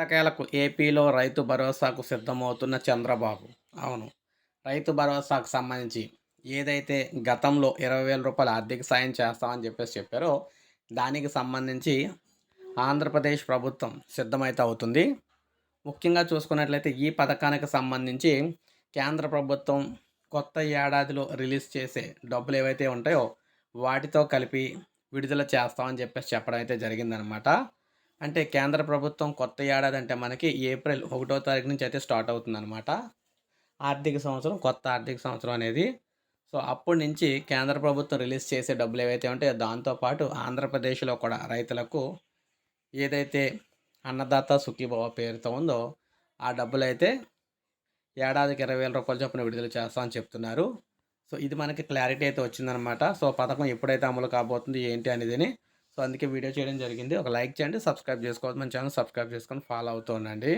ఎట్టకేలకు ఏపీలో రైతు భరోసాకు సిద్ధమవుతున్న చంద్రబాబు. అవును రైతు భరోసాకు సంబంధించి ఏదైతే గతంలో ఇరవై వేల రూపాయల ఆర్థిక సాయం చేస్తామని చెప్పేసి చెప్పారో దానికి సంబంధించి ఆంధ్రప్రదేశ్ ప్రభుత్వం సిద్ధమైతే అవుతుంది. ముఖ్యంగా చూసుకున్నట్లయితే ఈ పథకానికి సంబంధించి కేంద్ర ప్రభుత్వం కొత్త ఏడాదిలో రిలీజ్ చేసే డబ్బులు ఏవైతే ఉంటాయో వాటితో కలిపి విడుదల చేస్తామని చెప్పేసి చెప్పడం అయితే జరిగిందనమాట. అంటే కేంద్ర ప్రభుత్వం కొత్త ఏడాది అంటే మనకి ఏప్రిల్ ఒకటో తారీఖు నుంచి అయితే స్టార్ట్ అవుతుందన్నమాట. ఆర్థిక సంవత్సరం కొత్త ఆర్థిక సంవత్సరం అనేది. సో అప్పటి నుంచి కేంద్ర ప్రభుత్వం రిలీజ్ చేసే డబ్బులు ఏవైతే ఉంటాయో దాంతోపాటు ఆంధ్రప్రదేశ్లో కూడా రైతులకు ఏదైతే అన్నదాత సుఖీభవ పేరుతో ఉందో ఆ డబ్బులు అయితే ఏడాదికి ఇరవై వేల రూపాయల చొప్పున విడుదల చేస్తామని చెప్తున్నారు. సో ఇది మనకి క్లారిటీ అయితే వచ్చిందనమాట సో పథకం ఎప్పుడైతే అమలు కాబోతుంది ఏంటి అనేది సో అందుకే వీడియో చేయడం జరిగింది. ఒక లైక్ చేయండి సబ్స్క్రైబ్ చేసుకోవద్దు. మన ఛానల్ సబ్స్క్రైబ్ చేసుకొని ఫాలో అవుతూ ఉండండి.